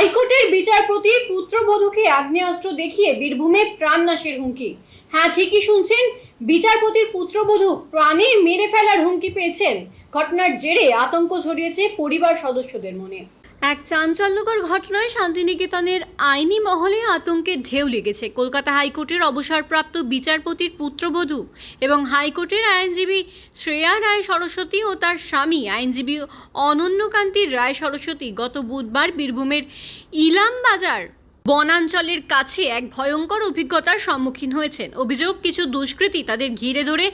হাইকোর্টের বিচারপতি পুত্রবধূকে আগ্নেয়াস্ত্র দেখিয়ে বীরভূমে প্রাণনাশের হুমকি। হ্যাঁ ঠিকই শুনছেন, বিচারপতির পুত্রবধূ প্রাণে মেরে ফেলার হুমকি পেয়েছেন। ঘটনার জেরে আতঙ্ক ছড়িয়েছে পরিবার সদস্যদের মনে। এক চাঞ্চল্যকর ঘটনায় শান্তিনিকেতনের আইনি মহলে আতঙ্কের ঢেউ লেগেছে। কলকাতা হাইকোর্টের অবসরপ্রাপ্ত বিচারপতির পুত্রবধূ এবং হাইকোর্টের আইনজীবী শ্রেয়া রায় সরস্বতী ও তার স্বামী আইনজীবী অনন্যকান্তি রায় সরস্বতী গত বুধবার বীরভূমের ইলাম বাজার বনাঞ্চলের কাছে এক ভয়ঙ্কর অভিজ্ঞতার সম্মুখীন হয়েছেন। অভিযোগ, কিছু দুষ্কৃতী তাদের ঘিরে ধরে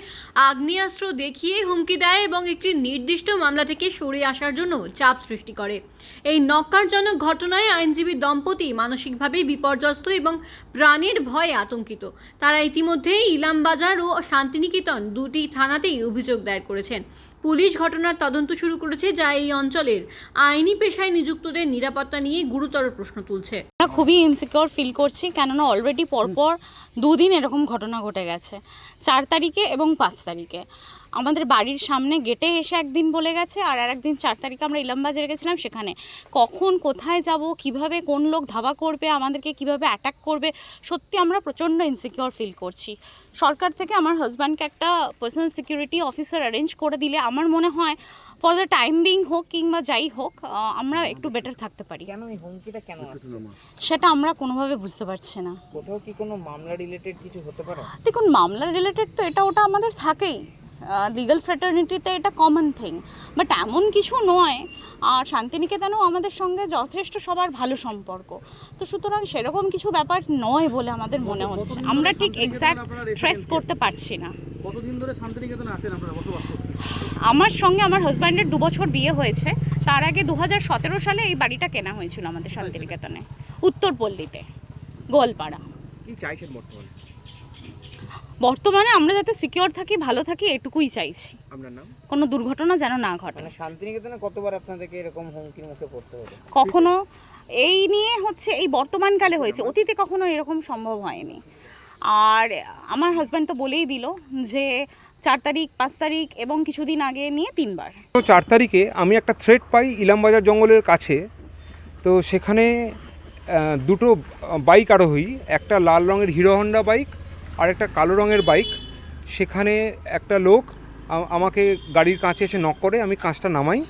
আগ্নেয়াস্ত্র দেখিয়ে হুমকি দেয় এবং একটি নির্দিষ্ট মামলা থেকে সরে আসার জন্য চাপ সৃষ্টি করে। এই নক্কারজনক ঘটনায় আইনজীবী দম্পতি মানসিকভাবে বিপর্যস্ত এবং প্রাণের ভয়ে আতঙ্কিত। তারা ইতিমধ্যে ইলামবাজার ও শান্তিনিকেতন দুটি থানাতেই অভিযোগ দায়ের করেছেন। পুলিশ ঘটনার তদন্ত শুরু করেছে যা এই অঞ্চলের আইনি পেশায় নিযুক্তদের নিরাপত্তা নিয়ে গুরুতর প্রশ্ন তুলছে। খুবই ইনসিকিওর ফিল করছি, কেননা অলরেডি পরপর দুদিন এরকম ঘটনা ঘটে গেছে। চার তারিখে এবং পাঁচ তারিখে। আমাদের বাড়ির সামনে গেটে এসে একদিন বলে গেছে, আর আর একদিন চার তারিখে আমরা ইলামবাজারে গেছিলাম, সেখানে কখন কোথায় যাব, কীভাবে কোন লোক ধাবা করবে, আমাদেরকে কীভাবে অ্যাটাক করবে, সত্যি আমরা প্রচণ্ড ইনসিকিওর ফিল করছি। সরকার থেকে আমার হাজব্যান্ডকে একটা পার্সোনাল সিকিউরিটি অফিসার অ্যারেঞ্জ করে দিলে আমার মনে হয় ফর দ্য টাইম বিং হোক কিংবা যাই হোক আমরা একটু বেটার থাকতে পারি। কেন এই হুমকিটা কেন সেটা আমরা কোনোভাবে বুঝতে পারছি না। কোথাও কি কোনো মামলা রিলেটেড কিছু হতে পারে? দেখুন মামলা রিলেটেড তো এটা ওটা আমাদের থাকেই। লিগাল ফ্র্যাটার্নিটিতে এটা কমন থিং বাট এমন কিছু নয় আর শান্তিনিকেতনেও আমাদের সঙ্গে যথেষ্ট সবার ভালো সম্পর্ক। তো সুতরাং সেরকম কিছু ব্যাপার নয় বলে আমাদের মনে হচ্ছে। আমরা ঠিক এক্স্যাক্ট ট্রেস করতে পারছি না। কতদিন ধরে শান্তিনিকেতনে আছেন আপনারা বসবাস আমার সঙ্গে আমার হাজব্যান্ডের দু বছর বিয়ে হয়েছে। তার আগে দুহাজার সতেরো সালে এই বাড়িটা কেনা হয়েছিল আমাদের শান্তিনিকেতনে উত্তরপল্লীতে গোয়ালপাড়া। বর্তমানে? বর্তমানে আমরা যাতে সিকিওর থাকি ভালো থাকি এটুকুই চাইছি। কোনো দুর্ঘটনা যেন না ঘটে। মানে শান্তিনিকেতনে কতবার আপনাদেরকে এরকম হুমকির মুখে পড়তে হলো? কখনো এই নিয়ে হচ্ছে, এই বর্তমানকালে হয়েছে। অতীতে কখনো এরকম সম্ভব হয়নি। আর আমার হাজব্যান্ড তো বলেই দিল যে, চার তারিখ, পাঁচ তারিখ এবং কিছুদিন আগে নিয়ে তিনবার। তো চার তারিখে আমি একটা থ্রেড পাই ইলামবাজার জঙ্গলের কাছে। তো সেখানে দুটো বাইক আরোহী একটা লাল রঙের হিরো হন্ডা বাইক আর একটা কালো রঙের বাইক সেখানে একটা লোক আমাকে গাড়ির কাছে এসে নক করে, আমি কাঁচটা নামাই।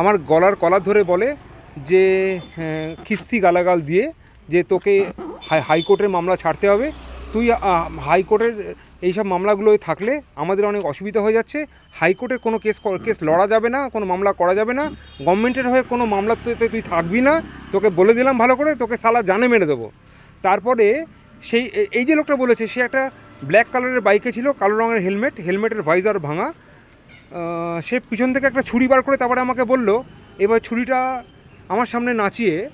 আমার গলার কলার ধরে বলে যে হ্যাঁ, খিস্তি গালাগাল দিয়ে যে তোকে হাই- হাইকোর্টের মামলা ছাড়তে হবে তুই হাইকোর্টের এইসব মামলাগুলোয় থাকলে আমাদের অনেক অসুবিধা হয়ে যাচ্ছে। হাইকোর্টে কোনো কেস কেস লড়া যাবে না কোনো মামলা করা যাবে না গভর্নমেন্টের হয়ে কোনো মামলাতে তুই থাকবি না তোকে বলে দিলাম ভালো করে তোকে সালা জানে মেরে দেবো। তারপরে সেই এই যে লোকটা বলেছে সে একটা ব্ল্যাক কালারের বাইকে ছিল কালো রঙের হেলমেট হেলমেটের ভাইজার ভাঙা। সে পিছন থেকে একটা ছুরি বার করে তারপরে আমাকে বলল এবার ছুরিটা আমার সামনে নাচিয়ে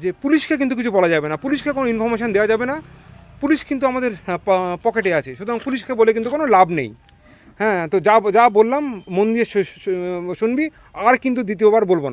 যে পুলিশকে কিন্তু কিছু বলা যাবে না। পুলিশকে কোনো ইনফরমেশান দেওয়া যাবে না। পুলিশ কিন্তু আমাদের প- পকেটে আছে। সুতরাং পুলিশকে বলে কিন্তু কোনো লাভ নেই। হ্যাঁ তো যা যা বললাম, মন দিয়ে শুনবি, আর কিন্তু দ্বিতীয়বার বলব না।